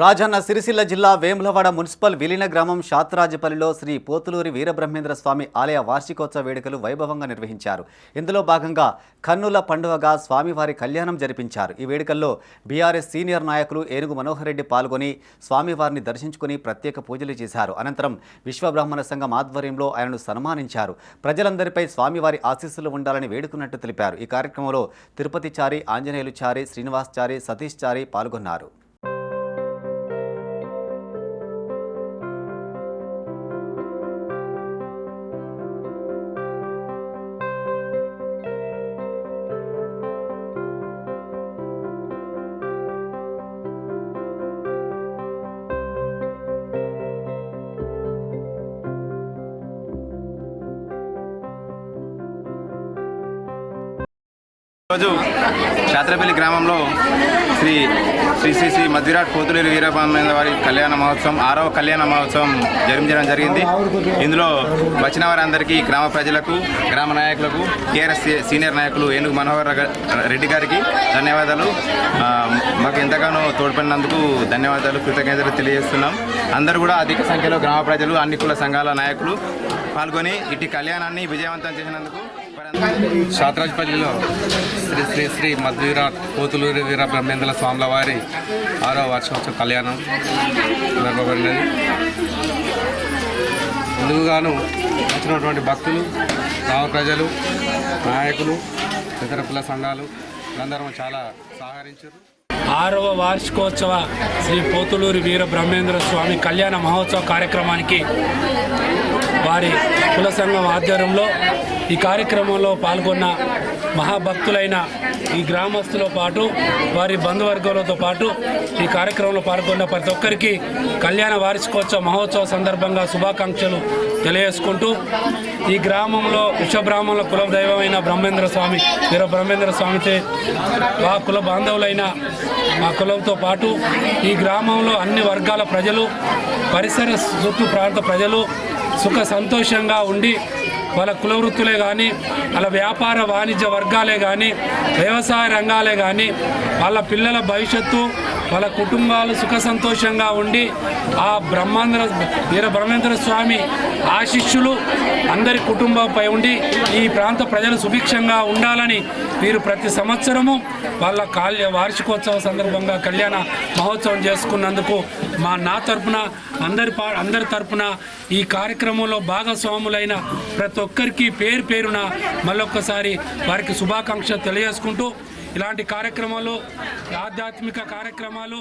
రాజన్న సిరిసిల్ల జిల్లా వేములవాడ మున్సిపల్ విలీన గ్రామం శాత్రాజపల్లిలో శ్రీ పోతులూరి వీరబ్రహ్మేంద్ర స్వామి ఆలయ వార్షికోత్సవ వేడుకలు వైభవంగా నిర్వహించారు. ఇందులో భాగంగా కన్నుల పండుగగా స్వామివారి కళ్యాణం జరిపించారు. ఈ వేడుకల్లో బీఆర్ఎస్ సీనియర్ నాయకులు ఏనుగు మనోహర్ రెడ్డి పాల్గొని స్వామివారిని దర్శించుకుని ప్రత్యేక పూజలు చేశారు. అనంతరం విశ్వబ్రాహ్మణ సంఘం ఆధ్వర్యంలో ఆయనను సన్మానించారు. ప్రజలందరిపై స్వామివారి ఆశీస్సులు ఉండాలని వేడుకున్నట్టు తెలిపారు. ఈ కార్యక్రమంలో తిరుపతి చారి ఆంజనేయులు చారి శ్రీనివాస్ చారి సతీష్ చారి పాల్గొన్నారు. రోజు శాత్రపల్లి గ్రామంలో శ్రీ శ్రీ శ్రీ శ్రీ మధ్విరాట్ పోతులేరు వీరబ్రహ్మేంద్ర వారి కళ్యాణ మహోత్సవం ఆరవ కళ్యాణ మహోత్సవం జరిపించడం జరిగింది. ఇందులో వచ్చిన వారందరికీ గ్రామ ప్రజలకు గ్రామ నాయకులకు టీఆర్ఎస్ సీనియర్ నాయకులు ఏనుగు మనోహర్ రెడ్డి గారికి ధన్యవాదాలు. మాకు ఎంతగానో తోడ్పడినందుకు ధన్యవాదాలు కృతజ్ఞతలు తెలియజేస్తున్నాం. అందరూ కూడా అధిక సంఖ్యలో గ్రామ ప్రజలు అన్ని కుల సంఘాల నాయకులు పాల్గొని ఇటు కళ్యాణాన్ని విజయవంతం చేసినందుకు వారందరికీ శ్రీ శ్రీ శ్రీ మధ్వీరాట్ కోతులూరి వీర బ్రహ్మేంద్ర స్వాముల వారి ఆరో వార్షికోత్సవ కళ్యాణం జరపబడినది ముందుగాను వచ్చినటువంటి భక్తులు గ్రామ ప్రజలు నాయకులు ఇతర కుల సంఘాలు అందరం చాలా సహకరించారు. ఆరవ వార్షికోత్సవ శ్రీ పోతులూరి వీర బ్రహ్మేంద్ర స్వామి కళ్యాణ మహోత్సవ కార్యక్రమానికి వారి కుల సంఘం ఆధ్వర్యంలో ఈ కార్యక్రమంలో పాల్గొన్న మహాభక్తులైన ఈ గ్రామస్తులతో పాటు వారి బంధువర్గాలతో పాటు ఈ కార్యక్రమంలో పాల్గొన్న ప్రతి ఒక్కరికి కళ్యాణ వార్షికోత్సవ మహోత్సవ సందర్భంగా శుభాకాంక్షలు తెలియజేసుకుంటూ ఈ గ్రామంలో విశ్వబ్రాహ్మణుల కుల దైవమైన బ్రహ్మేంద్ర స్వామి వీర బ్రహ్మేంద్ర స్వామితే మా కుల బాంధవులైన మా కులంతో పాటు ఈ గ్రామంలో అన్ని వర్గాల ప్రజలు పరిసర చుట్టూ ప్రాంత ప్రజలు సుఖ సంతోషంగా ఉండి వాళ్ళ కుల వృత్తులే కానీ వాళ్ళ వ్యాపార వాణిజ్య వర్గాలే కానీ వ్యవసాయ రంగాలే కానీ వాళ్ళ పిల్లల భవిష్యత్తు వాళ్ళ కుటుంబాలు సుఖ సంతోషంగా ఉండి ఆ బ్రహ్మాంధ్ర వీర బ్రహ్మేంద్ర స్వామి ఆశిష్యులు అందరి కుటుంబంపై ఉండి ఈ ప్రాంత ప్రజలు సుభిక్షంగా ఉండాలని వీరు ప్రతి సంవత్సరము వాళ్ళ కాల్య వార్షికోత్సవ సందర్భంగా కళ్యాణ మహోత్సవం చేసుకున్నందుకు మా నా తరపున అందరి పా అందరి తరపున ఈ కార్యక్రమంలో భాగస్వాములైన ప్రతి ఒక్కరికి పేరు పేరున మళ్ళొక్కసారి వారికి శుభాకాంక్షలు తెలియజేసుకుంటూ ఇలాంటి కార్యక్రమాలు ఆధ్యాత్మిక కార్యక్రమాలు